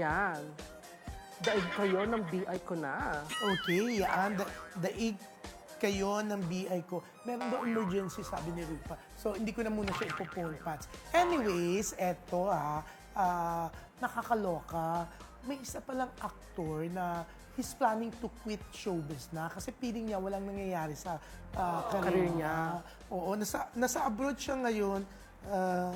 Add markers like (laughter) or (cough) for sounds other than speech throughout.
Yan. Daig kayo ng BI ko na. Okay, yan. Da, daig kayo ng BI ko. Meron daw emergency, sabi ni Rupa. So, hindi ko na muna siya ipo-phone pats. Anyways, eto ha, ah, nakakaloka. May isa palang aktor na he's planning to quit showbiz na kasi feeling niya walang nangyayari sa ah, career, Career niya. niya. Oo, nasa, nasa abroad siya ngayon. Ah,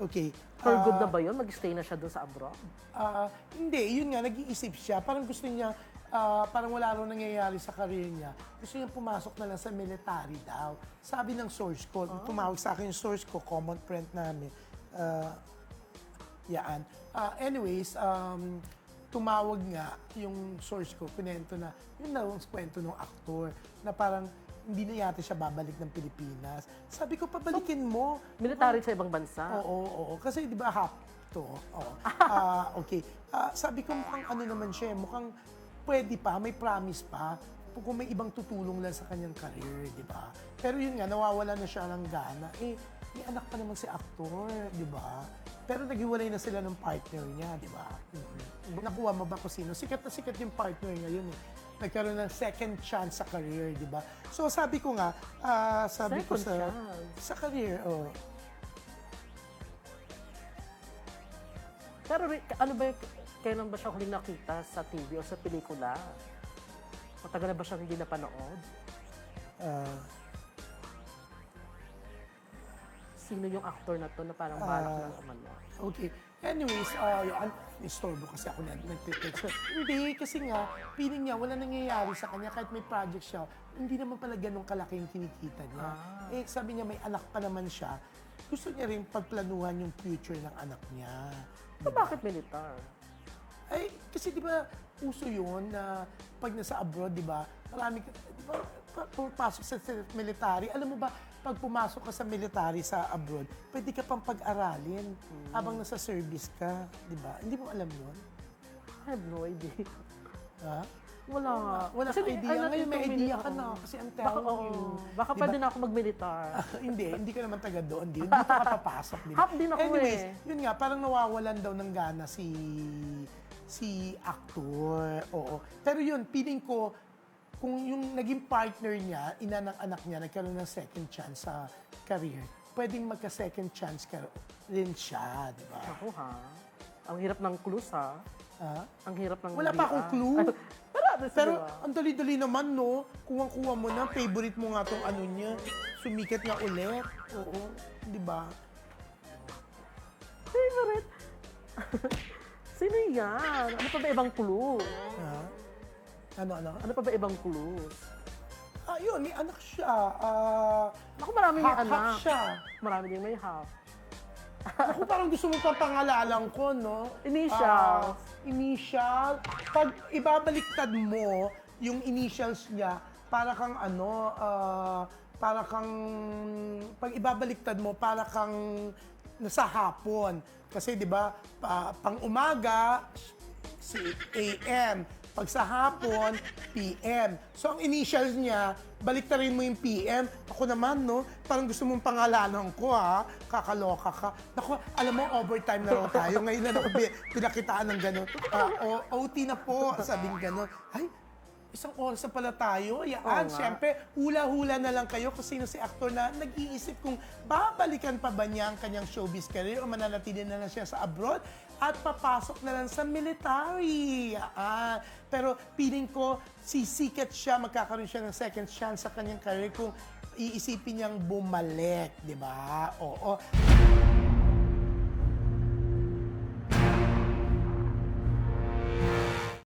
okay. For ah, good na ba yun? Mag-stay na siya doon sa abroad? Ah, hindi, yun nga, nag-iisip siya. Parang gusto niya, ah, parang wala raw nangyayari sa career niya. Gusto niya pumasok na lang sa military daw. Sabi ng source ko, tumawag sa akin yung source ko, common friend namin. Ah, yaan. Ah, anyways, um, tumawag nga yung source ko, pinento na, yun na yung kwento ng aktor, na parang hindi na yata siya babalik ng Pilipinas. Sabi ko, pabalikin mo. Military sa ibang bansa? Oo, oo, oo. Kasi di ba hap to? Oo. (laughs) Ah, okay. Ah, sabi ko mukhang ano naman siya, mukhang pwede pa, may promise pa kung may ibang tutulong lang sa kanyang career, di ba? Pero yun nga, nawawala na siya ng gana. Eh, may anak pa naman si aktor, di ba? Pero naghiwalay na sila ng partner niya, di ba? Mhm. Nakuha mo ba kung sino? Sikat na sikat yung partner ngayon eh. Nagkaroon ng second chance sa career, di ba? So sabi ko nga, ah, sabi ko Second sa chance. sa career, oh. Pero ano ba, yung- kailan ba siya huling nakita sa TV o sa pelikula? Matagal na ba siya hindi napanood? ah, Sino yung actor na to na parang balak ng umano? Okay. Anyways, uh, yan, istorbo kasi ako na nagtitext. hindi, kasi nga, feeling niya, wala nangyayari sa kanya kahit may project siya. Hindi naman pala ganun kalaki yung kinikita niya. Eh, sabi niya, may anak pa naman siya. Gusto niya rin pagplanuhan yung future ng anak niya. So, bakit militar? Ay, kasi di ba, uso yun na pag nasa abroad, di ba, marami, ka- di ba, pumapasok sa sa military. Alam mo ba, pag pumasok ka sa military sa abroad, pwede ka pang pag-aralin habang nasa service ka, di ba? Hindi mo alam yun? I have no idea. Ha? Wala nga. Wala Kasi ka idea. ay, Ngayon may idea ka na kasi I'm Baka, telling oo. you. Baka Di ba? pwede na ako mag-militar. (laughs) hindi, hindi ka naman taga doon. Di, (laughs) dito ka papasok. Di ba? Half din ako Anyways, eh. yun nga, parang nawawalan daw ng gana si si actor. Oo. Pero yun, feeling ko, kung yung naging partner niya, ina ng anak niya, nagkaroon ng second chance sa career, pwedeng magka-second chance ka rin siya, di ba? Ako ha. Ang hirap ng clues ha. Ha? Ang hirap ng Wala pa akong clue. Pero, ano, Pero ang dali-dali naman, no? Kuwang-kuha mo na, favorite mo nga tong ano niya. Sumikat nga ulit. Oo, di ba? Favorite? (laughs) Sino yan? Ano pa ba ibang clue? Ha? Ano, ano? Ano pa ba ibang clues? Ah, yun, may anak siya. Ah, Ako marami may half, anak. half siya. Marami din may half. Ako parang gusto mo pa pangalalan ko, no? Initials. Ah, initial. Pag ibabaliktad mo yung initials niya, para kang ano, ah, para kang, pag ibabaliktad mo, para kang nasa hapon. Kasi di ba, pa- pang umaga, si AM. Pag sa hapon, PM. So, ang initials niya, baliktarin mo yung PM. Ako naman, no? Parang gusto mong pangalanan ko, ha? Kakaloka ka. Naku, alam mo, overtime na raw tayo. Ngayon na ako pi- pinakitaan ng gano'n. Ah, o- OT na po, sabing gano'n. Ay, isang oras na pala tayo. Yan, Oo nga. syempre, hula-hula na lang kayo kung sino si aktor na nag-iisip kung babalikan pa ba niya ang kanyang showbiz career o mananatili na lang siya sa abroad at papasok na lang sa military. Yan. Pero feeling ko, sisikat siya, magkakaroon siya ng second chance sa kanyang career kung iisipin niyang bumalik, di ba? Oo.